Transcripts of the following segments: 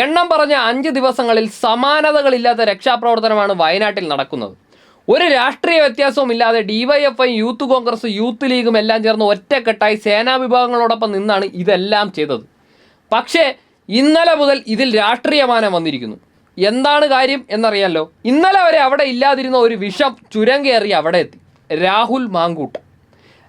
എണ്ണം പറഞ്ഞ അഞ്ച് ദിവസങ്ങളിൽ സമാനതകളില്ലാത്ത രക്ഷാപ്രവർത്തനമാണ് വയനാട്ടിൽ നടക്കുന്നത്. ഒരു രാഷ്ട്രീയ വ്യത്യാസവും ഇല്ലാതെ ഡിവൈഎഫ്ഐ യൂത്ത് കോൺഗ്രസ് യൂത്ത് ലീഗും എല്ലാം ചേർന്ന് ഒറ്റക്കെട്ടായി സേനാ വിഭാഗങ്ങളോടൊപ്പം നിന്നാണ് ഇതെല്ലാം ചെയ്തത്. പക്ഷേ ഇന്നലെ മുതൽ ഇതിൽ രാഷ്ട്രീയമാനം വന്നിരിക്കുന്നു. എന്താണ് കാര്യം എന്നറിയാലോ? ഇന്നലെ വരെ അവിടെ ഇല്ലാതിരുന്ന ഒരു വിഷം ചുരം കയറി അവിടെ എത്തി. രാഹുൽ മാങ്കൂട്ട.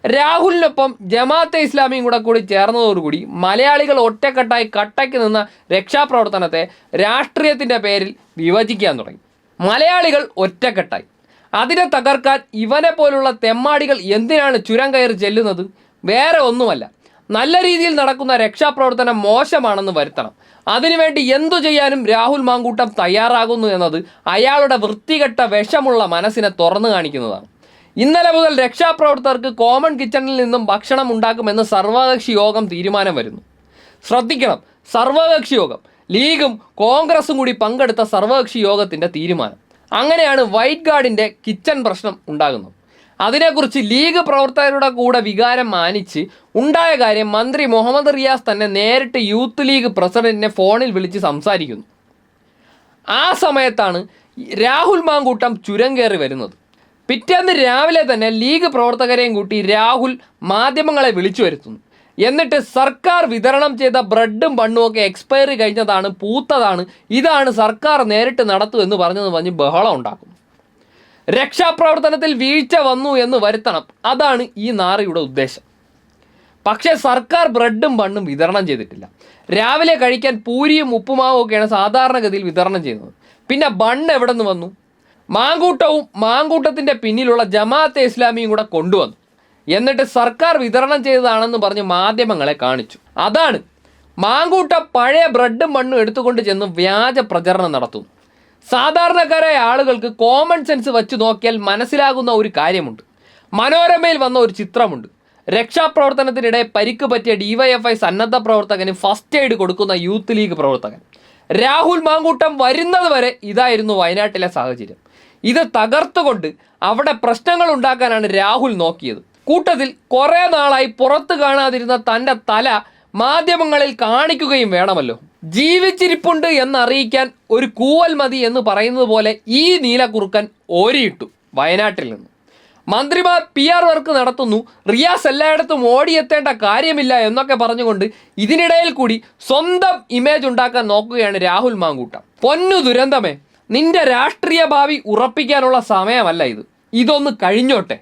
രാഹുലിനൊപ്പം ജമാഅത്തെ ഇസ്ലാമിയും കൂടെ കൂടി ചേർന്നതോടുകൂടി മലയാളികൾ ഒറ്റക്കെട്ടായി കട്ടയ്ക്ക് നിന്ന രക്ഷാപ്രവർത്തനത്തെ രാഷ്ട്രീയത്തിന്റെ പേരിൽ വിഭജിക്കാൻ തുടങ്ങി. മലയാളികൾ ഒറ്റക്കെട്ടായി. അതിനെ തകർക്കാൻ ഇവനെ പോലുള്ള തെമ്മാടികൾ എന്തിനാണ് ചുരം കയറി ചെല്ലുന്നത്? വേറെ ഒന്നുമല്ല. നല്ല രീതിയിൽ നടക്കുന്ന രക്ഷാപ്രവർത്തനം മോശമാണെന്ന് വരുത്തണം. അതിനുവേണ്ടി എന്തു ചെയ്യാനും രാഹുൽ മാങ്കൂട്ടം തയ്യാറാകുന്നു എന്നത് അയാളുടെ വൃത്തികെട്ട വിഷമുള്ള മനസ്സിനെ തുറന്നു കാണിക്കുന്നതാണ്. ഇന്നലെ മുതൽ രക്ഷാപ്രവർത്തകർക്ക് കോമൺ കിച്ചണിൽ നിന്നും ഭക്ഷണം ഉണ്ടാക്കുമെന്ന് സർവകക്ഷി യോഗം തീരുമാനം വരുന്നു. ശ്രദ്ധിക്കണം സർവകക്ഷി യോഗം. ലീഗും കോൺഗ്രസും കൂടി പങ്കെടുത്ത സർവകക്ഷി യോഗത്തിന്റെ തീരുമാനം. അങ്ങനെയാണ് വൈറ്റ് ഗാർഡിന്റെ കിച്ചൺ പ്രശ്നം ഉണ്ടാകുന്നത്. അതിനെക്കുറിച്ച് ലീഗ് പ്രവർത്തകരുടെ കൂടെ വികാരം മാനിച്ച് ഉണ്ടായ കാര്യം മന്ത്രി മുഹമ്മദ് റിയാസ് തന്നെ നേരിട്ട് യൂത്ത് ലീഗ് പ്രസിഡന്റിനെ ഫോണിൽ വിളിച്ച് സംസാരിക്കുന്നു. ആ സമയത്താണ് രാഹുൽ മാങ്കൂട്ടം ചുരം കയറി വരുന്നത്. പിറ്റേന്ന് രാവിലെ തന്നെ ലീഗ് പ്രവർത്തകരെയും കൂട്ടി രാഹുൽ മാധ്യമങ്ങളെ വിളിച്ചു വരുത്തുന്നു. എന്നിട്ട് സർക്കാർ വിതരണം ചെയ്ത ബ്രെഡും ബണ്ണും ഒക്കെ എക്സ്പയറി കഴിഞ്ഞതാണ് പൂത്തതാണ്. ഇതാണ് സർക്കാർ നേരിട്ട് നടത്തു എന്ന് പറഞ്ഞത് പറഞ്ഞ് ബഹളം ഉണ്ടാക്കും രക്ഷാപ്രവർത്തനത്തിൽ വീഴ്ച വന്നു എന്ന് വരുത്തണം. അതാണ് ഈ നാറിയുടെ ഉദ്ദേശം. പക്ഷേ സർക്കാർ ബ്രെഡും ബണ്ണും വിതരണം ചെയ്തിട്ടില്ല. രാവിലെ കഴിക്കാൻ പൂരിയും ഉപ്പുമാവും ഒക്കെയാണ് സാധാരണഗതിയിൽ വിതരണം ചെയ്യുന്നത്. പിന്നെ ബണ്ണ് എവിടെ നിന്ന് വന്നു? മാങ്കൂട്ടവും മാങ്കൂട്ടത്തിന്റെ പിന്നിലുള്ള ജമാഅത്തെ ഇസ്ലാമിയും കൂടെ കൊണ്ടുവന്നു. എന്നിട്ട് സർക്കാർ വിതരണം ചെയ്തതാണെന്ന് പറഞ്ഞ് മാധ്യമങ്ങളെ കാണിച്ചു. അതാണ് മാങ്കൂട്ട പഴയ ബ്രെഡും മണ്ണും എടുത്തുകൊണ്ട് ചെന്ന് വ്യാജ പ്രചരണം നടത്തുന്നു. സാധാരണക്കാരായ ആളുകൾക്ക് കോമൺ സെൻസ് വെച്ച് നോക്കിയാൽ മനസ്സിലാകുന്ന ഒരു കാര്യമുണ്ട്. മനോരമയിൽ വന്ന ഒരു ചിത്രമുണ്ട്. രക്ഷാപ്രവർത്തനത്തിനിടെ പരിക്ക് പറ്റിയ ഡിവൈഎഫ്ഐ സന്നദ്ധ പ്രവർത്തകന് ഫസ്റ്റ് എയ്ഡ് കൊടുക്കുന്ന യൂത്ത് ലീഗ് പ്രവർത്തകൻ. രാഹുൽ മാങ്കൂട്ടം വരുന്നത് വരെ ഇതായിരുന്നു വയനാട്ടിലെ സാഹചര്യം. ഇത് തകർത്തുകൊണ്ട് അവിടെ പ്രശ്നങ്ങൾ ഉണ്ടാക്കാനാണ് രാഹുൽ നോക്കിയത്. കൂട്ടത്തിൽ കുറേ നാളായി പുറത്ത് കാണാതിരുന്ന തന്റെ തല മാധ്യമങ്ങളിൽ കാണിക്കുകയും വേണമല്ലോ. ജീവിച്ചിരിപ്പുണ്ട് എന്നറിയിക്കാൻ ഒരു കൂവൽ മതി എന്ന് പറയുന്നത് പോലെ ഈ നീലക്കുറുക്കൻ ഓരിയിട്ടു വയനാട്ടിൽ നിന്ന്. മന്ത്രിമാർ പി ആർ വർക്ക് നടത്തുന്നു. റിയാസ് എല്ലായിടത്തും ഓടിയെത്തേണ്ട കാര്യമില്ല എന്നൊക്കെ പറഞ്ഞുകൊണ്ട് ഇതിനിടയിൽ കൂടി സ്വന്തം ഇമേജ് ഉണ്ടാക്കാൻ നോക്കുകയാണ് രാഹുൽ മാങ്കൂട്ടം. പൊന്നു ദുരന്തമേ. നിന്റെ രാഷ്ട്രീയ ഭാവി ഉറപ്പിക്കാനുള്ള സമയമല്ല ഇത്. ഇതൊന്ന് കഴിഞ്ഞോട്ടെ.